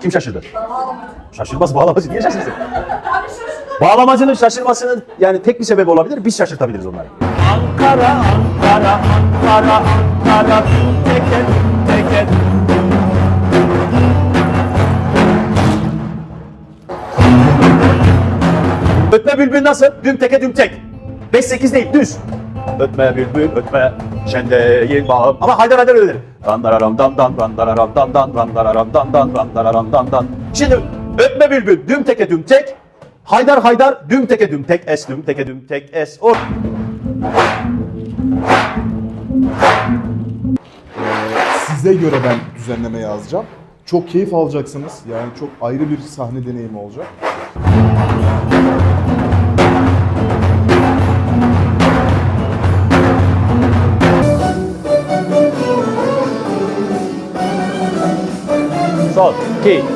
Kim şaşırdı? Şaşırmaz bağlamacı. Niye şaşırsın? Bağlamacının şaşırmasının yani tek bir sebebi olabilir. Biz şaşırtabiliriz onları. Ankara, Ankara, Ankara, Ankara, teke, teke. Ötme bülbül nasıl? Düm teke düm tek. 5-8 değil düz. Ötme bülbül ötme şen değil bağım. Ama haydar haydar öyledir. Randararam dan dan randararam dan dan randararam dan dan randararam dan dan. Şimdi ötme bülbül düm teke düm tek. Haydar haydar düm teke düm tek es düm teke düm tek es or. Size göre ben düzenleme yazacağım. Çok keyif alacaksınız. Yani çok ayrı bir sahne deneyimi olacak. চল কি